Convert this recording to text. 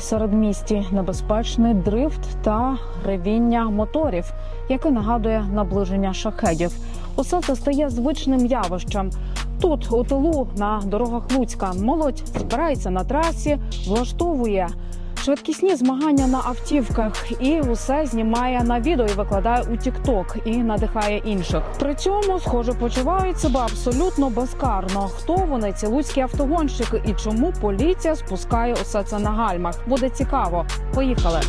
середмісті, небезпечний дрифт та ревіння моторів, яке нагадує наближення шахедів. Усе це стає звичним явищем. Тут, у тилу, на дорогах Луцька, молодь збирається на трасі, влаштовує швидкісні змагання на автівках і усе знімає на відео і викладає у Тікток і надихає інших. При цьому, схоже, почувають себе абсолютно безкарно. Хто вони ці луцькі автогонщики і чому поліція спускає усе це на гальмах? Буде цікаво. Поїхали.